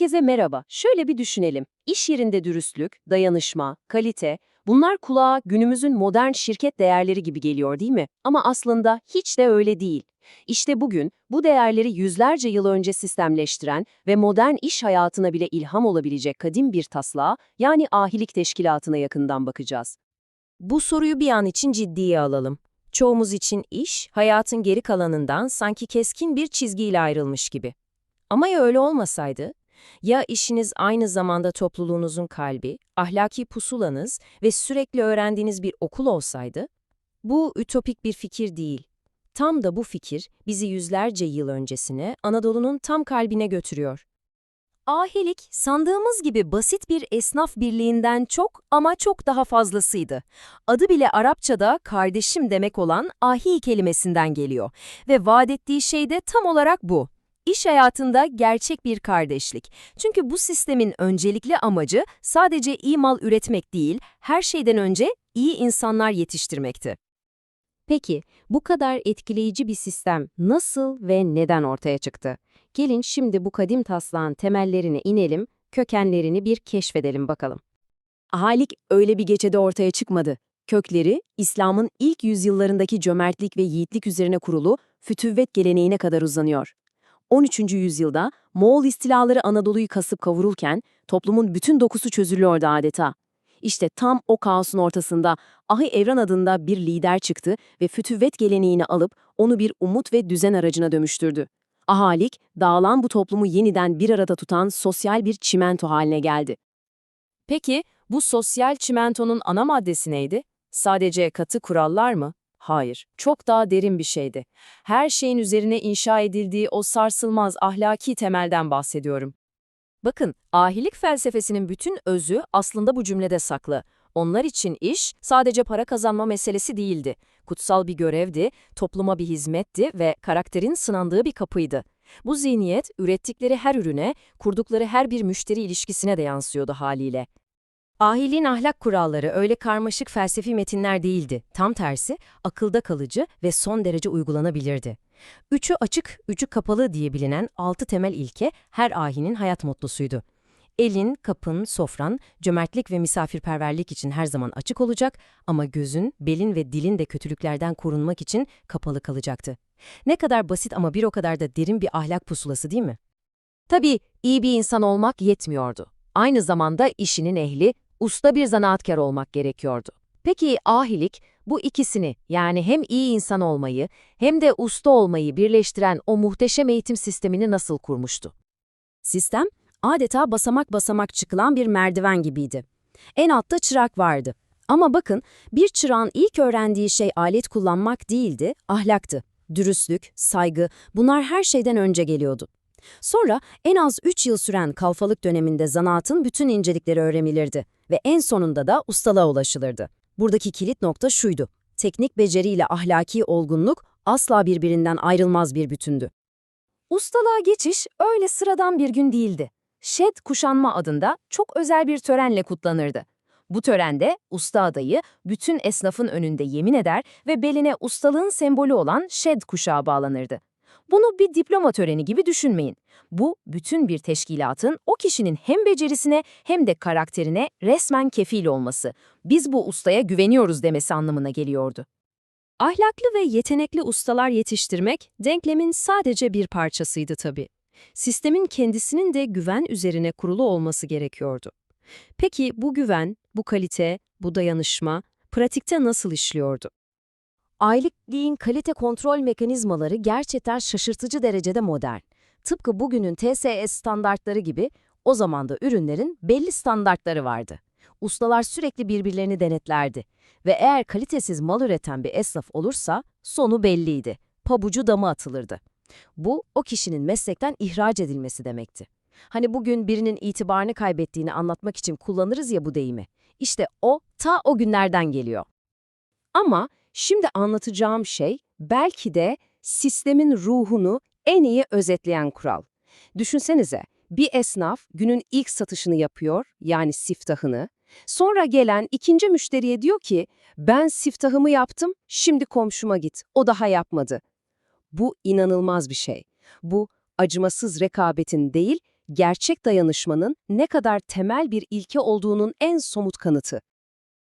Herkese merhaba. Şöyle bir düşünelim. İş yerinde dürüstlük, dayanışma, kalite, bunlar kulağa günümüzün modern şirket değerleri gibi geliyor değil mi? Ama aslında hiç de öyle değil. İşte bugün bu değerleri yüzlerce yıl önce sistemleştiren ve modern iş hayatına bile ilham olabilecek kadim bir taslağa, yani ahilik teşkilatına yakından bakacağız. Bu soruyu bir an için ciddiye alalım. Çoğumuz için iş, hayatın geri kalanından sanki keskin bir çizgiyle ayrılmış gibi. Ama ya öyle olmasaydı? Ya işiniz aynı zamanda topluluğunuzun kalbi, ahlaki pusulanız ve sürekli öğrendiğiniz bir okul olsaydı? Bu ütopik bir fikir değil. Tam da bu fikir bizi yüzlerce yıl öncesine, Anadolu'nun tam kalbine götürüyor. Ahilik, sandığımız gibi basit bir esnaf birliğinden çok ama çok daha fazlasıydı. Adı bile Arapçada kardeşim demek olan ahi kelimesinden geliyor ve vaat ettiği şey de tam olarak bu. İş hayatında gerçek bir kardeşlik. Çünkü bu sistemin öncelikli amacı sadece iyi mal üretmek değil, her şeyden önce iyi insanlar yetiştirmekti. Peki, bu kadar etkileyici bir sistem nasıl ve neden ortaya çıktı? Gelin şimdi bu kadim taslağın temellerine inelim, kökenlerini bir keşfedelim bakalım. Ahalik öyle bir gecede ortaya çıkmadı. Kökleri, İslam'ın ilk yüzyıllarındaki cömertlik ve yiğitlik üzerine kurulu fütüvvet geleneğine kadar uzanıyor. 13. yüzyılda Moğol istilaları Anadolu'yu kasıp kavururken toplumun bütün dokusu çözülüyordu adeta. İşte tam o kaosun ortasında Ahi Evran adında bir lider çıktı ve fütüvvet geleneğini alıp onu bir umut ve düzen aracına dönüştürdü. Ahalik, dağılan bu toplumu yeniden bir arada tutan sosyal bir çimento haline geldi. Peki bu sosyal çimentonun ana maddesi neydi? Sadece katı kurallar mı? Hayır, çok daha derin bir şeydi. Her şeyin üzerine inşa edildiği o sarsılmaz ahlaki temelden bahsediyorum. Bakın, ahilik felsefesinin bütün özü aslında bu cümlede saklı. Onlar için iş sadece para kazanma meselesi değildi. Kutsal bir görevdi, topluma bir hizmetti ve karakterin sınandığı bir kapıydı. Bu zihniyet, ürettikleri her ürüne, kurdukları her bir müşteri ilişkisine de yansıyordu haliyle. Ahiliğin ahlak kuralları öyle karmaşık felsefi metinler değildi. Tam tersi, akılda kalıcı ve son derece uygulanabilirdi. Üçü açık, üçü kapalı diye bilinen altı temel ilke her ahinin hayat mottosuydu. Elin, kapın, sofran, cömertlik ve misafirperverlik için her zaman açık olacak ama gözün, belin ve dilin de kötülüklerden korunmak için kapalı kalacaktı. Ne kadar basit ama bir o kadar da derin bir ahlak pusulası değil mi? Tabii iyi bir insan olmak yetmiyordu. Aynı zamanda işinin ehli, usta bir zanaatkar olmak gerekiyordu. Peki ahilik bu ikisini yani hem iyi insan olmayı hem de usta olmayı birleştiren o muhteşem eğitim sistemini nasıl kurmuştu? Sistem, adeta basamak basamak çıkılan bir merdiven gibiydi. En altta çırak vardı. Ama bakın, bir çırağın ilk öğrendiği şey alet kullanmak değildi, ahlaktı. Dürüstlük, saygı, bunlar her şeyden önce geliyordu. Sonra en az 3 yıl süren kalfalık döneminde zanaatın bütün incelikleri öğrenilirdi ve en sonunda da ustalığa ulaşılırdı. Buradaki kilit nokta şuydu. Teknik beceriyle ahlaki olgunluk asla birbirinden ayrılmaz bir bütündü. Ustalığa geçiş öyle sıradan bir gün değildi. Şed kuşanma adında çok özel bir törenle kutlanırdı. Bu törende usta adayı bütün esnafın önünde yemin eder ve beline ustalığın sembolü olan şed kuşağı bağlanırdı. Bunu bir diploma töreni gibi düşünmeyin. Bu, bütün bir teşkilatın o kişinin hem becerisine hem de karakterine resmen kefil olması, biz bu ustaya güveniyoruz demesi anlamına geliyordu. Ahlaklı ve yetenekli ustalar yetiştirmek, denklemin sadece bir parçasıydı tabii. Sistemin kendisinin de güven üzerine kurulu olması gerekiyordu. Peki bu güven, bu kalite, bu dayanışma pratikte nasıl işliyordu? Aylıkliğin kalite kontrol mekanizmaları gerçekten şaşırtıcı derecede modern. Tıpkı bugünün TSS standartları gibi o zaman da ürünlerin belli standartları vardı. Ustalar sürekli birbirlerini denetlerdi ve eğer kalitesiz mal üreten bir esnaf olursa sonu belliydi. Pabucu dama atılırdı. Bu o kişinin meslekten ihraç edilmesi demekti. Hani bugün birinin itibarını kaybettiğini anlatmak için kullanırız ya bu deyimi. İşte o ta o günlerden geliyor. Ama Şimdi anlatacağım şey belki de sistemin ruhunu en iyi özetleyen kural. Düşünsenize, bir esnaf günün ilk satışını yapıyor, yani siftahını. Sonra gelen ikinci müşteriye diyor ki, ben siftahımı yaptım, şimdi komşuma git, o daha yapmadı. Bu inanılmaz bir şey. Bu acımasız rekabetin değil, gerçek dayanışmanın ne kadar temel bir ilke olduğunun en somut kanıtı.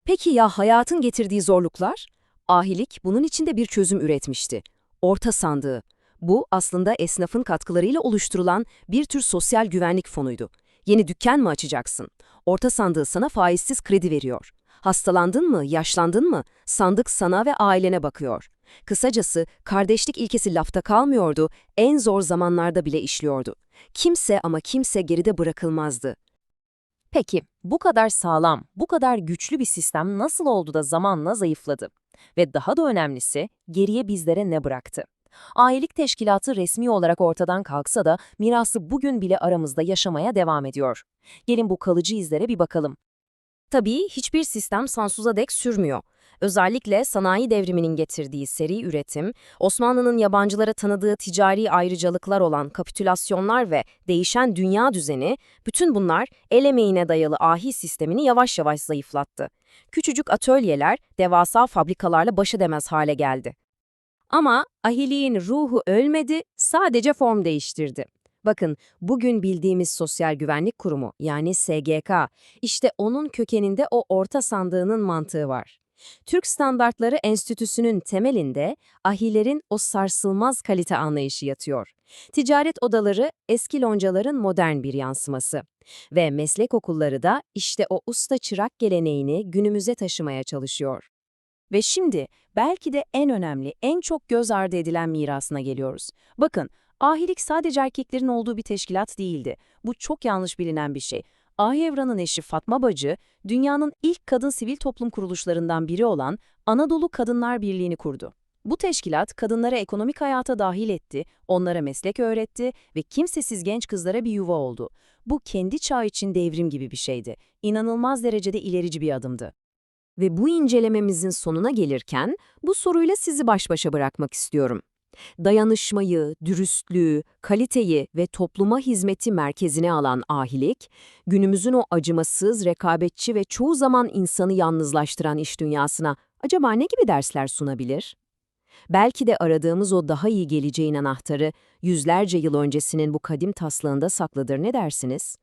Peki ya hayatın getirdiği zorluklar? Ahilik bunun içinde bir çözüm üretmişti. Orta sandığı. Bu aslında esnafın katkılarıyla oluşturulan bir tür sosyal güvenlik fonuydu. Yeni dükkan mı açacaksın? Orta sandığı sana faizsiz kredi veriyor. Hastalandın mı, yaşlandın mı? Sandık sana ve ailene bakıyor. Kısacası kardeşlik ilkesi lafta kalmıyordu, en zor zamanlarda bile işliyordu. Kimse ama kimse geride bırakılmazdı. Peki, bu kadar sağlam, bu kadar güçlü bir sistem nasıl oldu da zamanla zayıfladı? Ve daha da önemlisi, geriye bizlere ne bıraktı? Ailelik teşkilatı resmi olarak ortadan kalksa da mirası bugün bile aramızda yaşamaya devam ediyor. Gelin bu kalıcı izlere bir bakalım. Tabii hiçbir sistem sonsuza dek sürmüyor. Özellikle sanayi devriminin getirdiği seri üretim, Osmanlı'nın yabancılara tanıdığı ticari ayrıcalıklar olan kapitülasyonlar ve değişen dünya düzeni, bütün bunlar el emeğine dayalı ahi sistemini yavaş yavaş zayıflattı. Küçücük atölyeler devasa fabrikalarla baş edemez hale geldi. Ama ahiliğin ruhu ölmedi, sadece form değiştirdi. Bakın, bugün bildiğimiz Sosyal Güvenlik Kurumu yani SGK, işte onun kökeninde o orta sandığının mantığı var. Türk Standartları Enstitüsü'nün temelinde ahilerin o sarsılmaz kalite anlayışı yatıyor. Ticaret odaları eski loncaların modern bir yansıması. Ve meslek okulları da işte o usta çırak geleneğini günümüze taşımaya çalışıyor. Ve şimdi belki de en önemli, en çok göz ardı edilen mirasına geliyoruz. Bakın, ahilik sadece erkeklerin olduğu bir teşkilat değildi. Bu çok yanlış bilinen bir şey. Ahi eşi Fatma Bacı, dünyanın ilk kadın sivil toplum kuruluşlarından biri olan Anadolu Kadınlar Birliği'ni kurdu. Bu teşkilat kadınları ekonomik hayata dahil etti, onlara meslek öğretti ve kimsesiz genç kızlara bir yuva oldu. Bu kendi çağı için devrim gibi bir şeydi. İnanılmaz derecede ilerici bir adımdı. Ve bu incelememizin sonuna gelirken bu soruyla sizi baş başa bırakmak istiyorum. Dayanışmayı, dürüstlüğü, kaliteyi ve topluma hizmeti merkezine alan ahilik, günümüzün o acımasız, rekabetçi ve çoğu zaman insanı yalnızlaştıran iş dünyasına acaba ne gibi dersler sunabilir? Belki de aradığımız o daha iyi geleceğin anahtarı yüzlerce yıl öncesinin bu kadim taslağında saklıdır ne dersiniz?